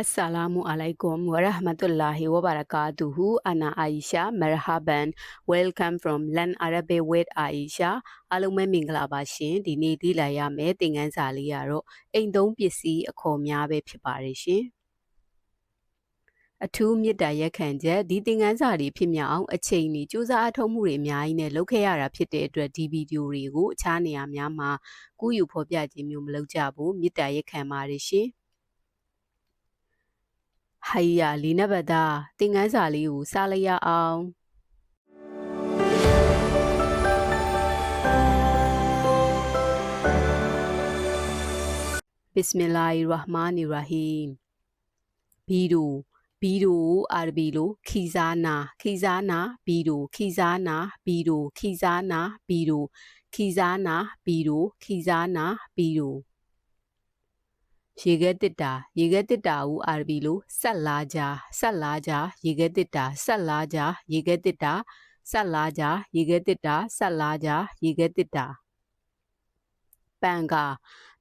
Assalamu alaikum wa rahmatullahi wa barakatuhu. Ana Aisha. Marhaban. Welcome from Learn Arabic with Aisha. အားလုံးပဲမင်္ဂလာပါရှင်။ဒီနေ့ဒီလာရမယ်သင်ခန်းစာလေးကတော့အိမ်သုံးပစ္စည်းအခေါ်များပဲဖြစ်ပါတယ်ရှင်။အထူးမေတ္တာရက်ခံချက်ဒီသင်ခန်းစာတွေဖြစ်မြောက်အောင်အချိန်ကြီးစူးစမ်းအထောက်မှုတွေအများကြီးနဲ့လုပ်ခဲ့ရတာဖြစ်တဲ့အတွက်ဒီဗီဒီယိုတွေကိုအခြားနေရာများမှာကူးယူဖော်ပြခြင်းမျိုးမလုပ်ကြဘူးမေတ္တာရက်ခံပါတယ်ရှင်။ ဟိုင်ယာလီနဘဒါသင်ခန်းစာလေးကိုစားလိုက်ရအောင်ဘစ်မင်လာဟီရဟ်မာနီရဟီမ်ဘီဒူဘီဒူအာရဘီလိုခီဇာနာခီဇာနာဘီဒူခီဇာနာဘီဒူခီဇာနာဘီဒူခီဇာနာဘီဒူခီဇာနာဘီဒူ ရေခဲတစ်တာရေခဲတစ်တာဦးအာရဘီလိုဆက်လာကြဆက်လာကြရေခဲတစ်တာဆက်လာကြရေခဲတစ်တာဆက်လာကြရေခဲတစ်တာဆက်လာကြရေခဲတစ်တာပန်ကာ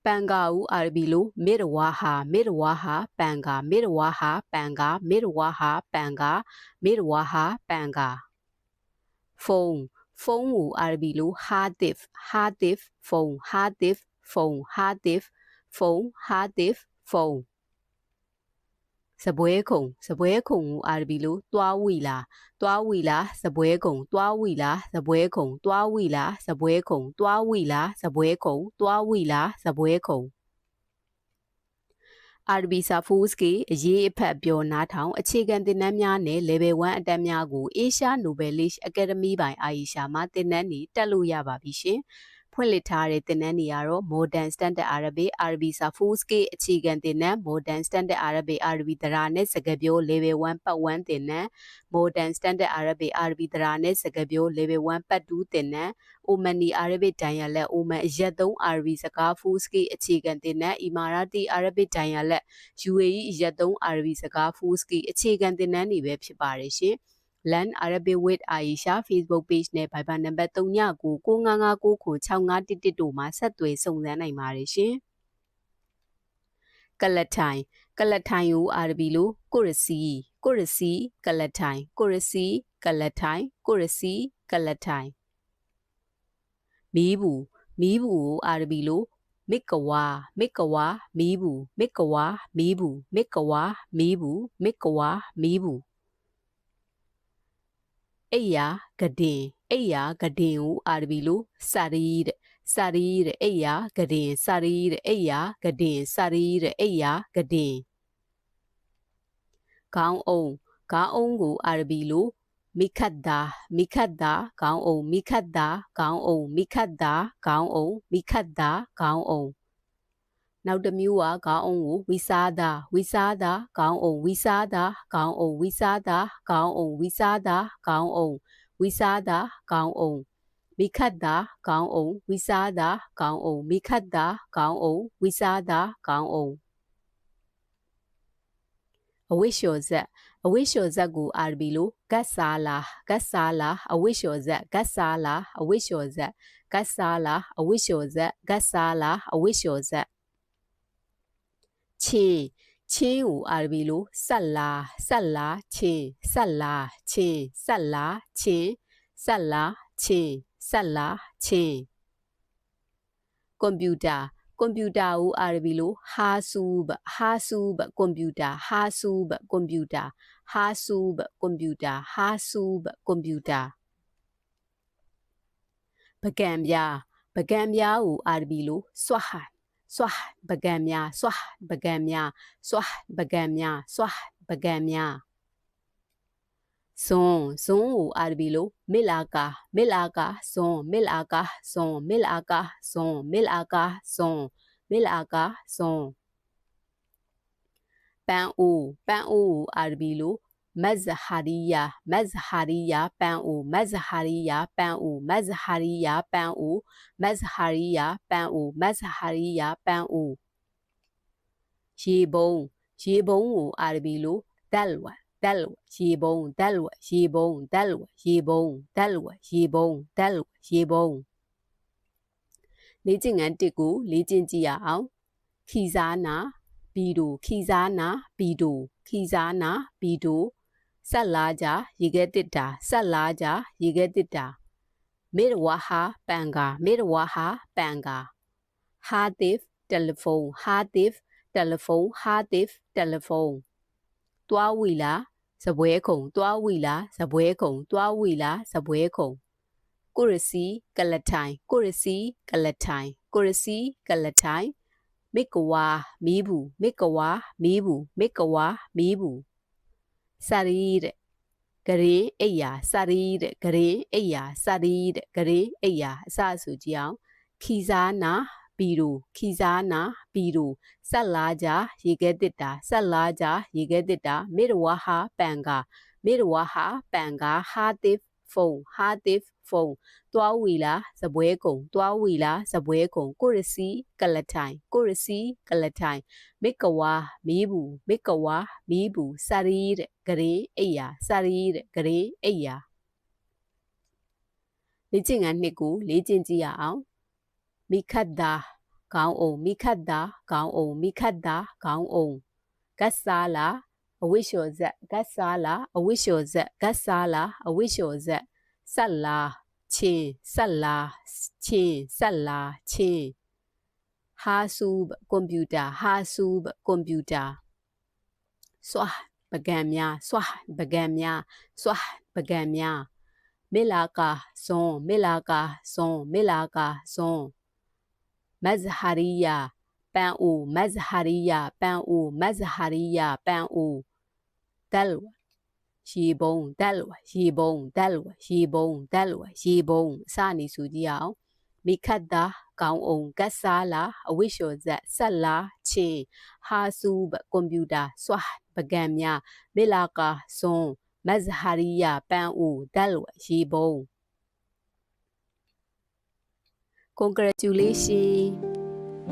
ပန်ကာဦးအာရဘီလိုမေရဝါဟာမေရဝါဟာပန်ကာမေရဝါဟာပန်ကာမေရဝါဟာပန်ကာမေရဝါဟာပန်ကာဖုန်းဖုန်းဦးအာရဘီလိုဟာတစ်ဟာတစ်ဖုန်းဟာတစ်ဖုန်းဟာတစ် ဖုန်းဟာတစ်ဖုန်းစပွဲခုံစပွဲခုံကိုအာရဘီလိုတွားဝီလာတွားဝီလာစပွဲခုံတွားဝီလာစပွဲခုံတွားဝီလာစပွဲခုံတွားဝီလာစပွဲခုံတွားဝီလာစပွဲခုံအာရဘီစာဖိုးစ်ကေအရေးအဖက်ပြောနားထောင်အခြေခံသင်တန်းများနဲ့ level 1အတန်းများကို Asia Nobelish Academy ပိုင်အာယီရှာမှာသင်တန်းနေတက်လို့ရပါပြီရှင်။ ဖွင့်လှစ်ထားတဲ့သင်တန်းတွေကတော့ Modern Standard Arabic Arabic Safus-K အခြေခံသင်တန်း Modern Standard Arabic Arabic သရာနဲ့စကားပြော Level 1ပတ်1သင်တန်း Modern Standard Arabic Arabic သရာနဲ့စကားပြော Level 1ပတ်2သင်တန်း Omani Arabic Dialect Oman အရက်သုံး Arabic စကား Fus-K အခြေခံသင်တန်း Emirati Arabic Dialect UAE အရက်သုံး Arabic စကား Fus-K အခြေခံသင်တန်းတွေပဲဖြစ်ပါတယ်ရှင်။ Learn Arabic with Aisha Facebook page နဲ့ Viber နံပါတ်3999965111တို့မှာဆက်သွယ်စုံစမ်းနိုင်ပါတယ်ရှင်။ကလထိုင်ကလထိုင်ကိုအာရဘီလိုကိုရစီကိုရစီကလထိုင်ကိုရစီကလထိုင်ကိုရစီကလထိုင်မီးဘူးမီးဘူးကိုအာရဘီလိုမစ်ကဝါမစ်ကဝါမီးဘူးမစ်ကဝါမီးဘူးမစ်ကဝါမီးဘူးမစ်ကဝါမီးဘူး အိယာဂဒင်အိယာဂဒင်ကိုအာရဘီလိုစာရီတဲ့စာရီတဲ့အိယာဂဒင်စာရီတဲ့အိယာဂဒင်စာရီတဲ့အိယာဂဒင်ခေါင်းအုံခေါင်းအုံကိုအာရဘီလိုမိခတ်တာမိခတ်တာခေါင်းအုံမိခတ်တာခေါင်းအုံမိခတ်တာခေါင်းအုံမိခတ်တာခေါင်းအုံ နောက်တစ်မျိုးကခေါင်းအုံကိုဝိစားတာဝိစားတာခေါင်းအုံဝိစားတာခေါင်းအုံဝိစားတာခေါင်းအုံဝိစားတာခေါင်းအုံဝိစားတာခေါင်းအုံမိခတ်တာခေါင်းအုံဝိစားတာခေါင်းအုံမိခတ်တာခေါင်းအုံဝိစားတာခေါင်းအုံအဝိရှောဇက်အဝိရှောဇက်ကိုအာရဘီလိုဂတ်ဆာလာဂတ်ဆာလာအဝိရှောဇက်ဂတ်ဆာလာအဝိရှောဇက်ဂတ်ဆာလာအဝိရှောဇက်ဂတ်ဆာလာအဝိရှောဇက် ချင်းချင်းကိုအာရဘီလိုဆက်လာဆက်လာချင်းဆက်လာချင်းဆက်လာချင်းဆက်လာချင်းဆက်လာချင်းကွန်ပျူတာကွန်ပျူတာကိုအာရဘီလိုဟာဆူဘဟာဆူဘကွန်ပျူတာဟာဆူဘကွန်ပျူတာဟာဆူဘကွန်ပျူတာဟာဆူဘကွန်ပျူတာပကံပြပကံပြကိုအာရဘီလိုဆွာဟာ စွာပကံများစွာပကံများစွာပကံများစွာပကံများဇွန်ဇွန်ကိုအာရဘီလိုမစ်လာကာမစ်လာကာဇွန်မစ်လာကာဇွန်မစ်လာကာဇွန်မစ်လာကာဇွန်မစ်လာကာဇွန်ပန်အိုပန်အိုကိုအာရဘီလို မဇဟာရီယာမဇဟာရီယာပန်အိုမဇဟာရီယာပန်အိုမဇဟာရီယာပန်အိုမဇဟာရီယာပန်အိုမဇဟာရီယာပန်အိုရေဘုံရေဘုံကိုအာရဘီလိုဒက်ဝဒက်ဝရေဘုံဒက်ဝရေဘုံဒက်ဝရေဘုံဒက်ဝရေဘုံဒက်ဝရေဘုံလေ့ကျင့်ခန်း1ကိုလေ့ကျင့်ကြည့်ရအောင်ခီစားနာဘဘီဒိုခီစားနာဘီဒိုခီစားနာဘီဒို ဆက်လာကြရေခဲတစ်တာဆက်လာကြရေခဲတစ်တာမေရဝါဟာပန်ကာမေရဝါဟာပန်ကာဟာတစ်တယ်လီဖုန်းဟာတစ်တယ်လီဖုန်းဟာတစ်တယ်လီဖုန်းတွားဝီလာစပွဲခုံတွားဝီလာစပွဲခုံတွားဝီလာစပွဲခုံကိုရစီကလထိုင်ကိုရစီကလထိုင်ကိုရစီကလထိုင်မိကဝါမီးဘူးမိကဝါမီးဘူးမိကဝါမီးဘူး စာရီတဲ့ဂရင်အိယာစာရီတဲ့ဂရင်အိယာစာရီတဲ့ဂရင်အိယာအစဆိုကြည့်အောင်ခီစားနာဘီရူခီစားနာဘီရူဆက်လာကြရေခဲတစ်တာဆက်လာကြရေခဲတစ်တာမေရဝါဟာပန်ကာမေရဝါဟာပန်ကာဟာတစ် ဖုန်းဟာတစ်ဖုန်းတွားဝီလာစပွဲကုံတွားဝီလာစပွဲကုံကိုရစီကလထိုင်ကိုရစီကလထိုင်မိကဝါမီးဘူးမိကဝါမီးဘူးစာရီတဲ့ဂရင်အိယာစာရီတဲ့ဂရင်အိယာလေ့ကျင့်ခန်းနှစ်ကိုလေ့ကျင့်ကြည့်ရအောင်မိခတ်တာခေါင်းအုံမိခတ်တာခေါင်းအုံမိခတ်တာခေါင်းအုံကတ်ဆာလာ အဝိရှောဇက်ကတ်ဆာလာအဝိရှောဇက်ကတ်ဆာလာအဝိရှောဇက်ဆက်လာချင်းဆက်လာချင်းဆက်လာချင်းဟာဆူဘကွန်ပျူတာဟာဆူဘကွန်ပျူတာစွာပကံများစွာပကံများစွာပကံများမေလာကာဇွန်မေလာကာဇွန်မေလာကာဇွန်မဇဟာရီယာပန်အိုမဇဟာရီယာပန်အိုမဇဟာရီယာပန်အို ဒလ်ရေဘုံတက်လွယ်ရေဘုံတက်လွယ်ရေဘုံတက်လွယ်ရေဘုံအစနေဆိုကြည့်အောင်မိခတ်တာကောင်းအောင်ကတ်စားလာအဝိရှောဇက်ဆက်လာချင်းဟာဆူဘကွန်ပျူတာစွာပကံများမေလာကာဆွန်မဇဟာရီယာပန်ဦးတက်လွယ်ရေဘုံ congratulation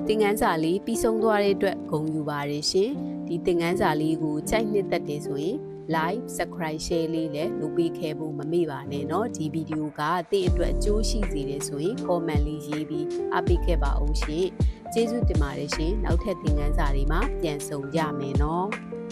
သင်ခန်းစာလေးပြီးဆုံးသွားတဲ့အတွက်ဂုဏ်ယူပါတယ်ရှင်ဒီသင်ခန်းစာလေးကိုကြိုက်နှစ်သက်တယ်ဆိုရင် like subscribe share လေးလည်းလုပ်ပေးခဲ့ဖို့မမေ့ပါနဲ့เนาะဒီဗီဒီယိုကတင့်အတွက်အကျိုးရှိစေတယ်ဆိုရင် comment လေးရေးပြီးအားပေးခဲ့ပါအောင်ရှင်ကျေးဇူးတင်ပါတယ်ရှင်နောက်ထပ်သင်ခန်းစာတွေမှာပြန်ဆုံကြမယ်เนาะ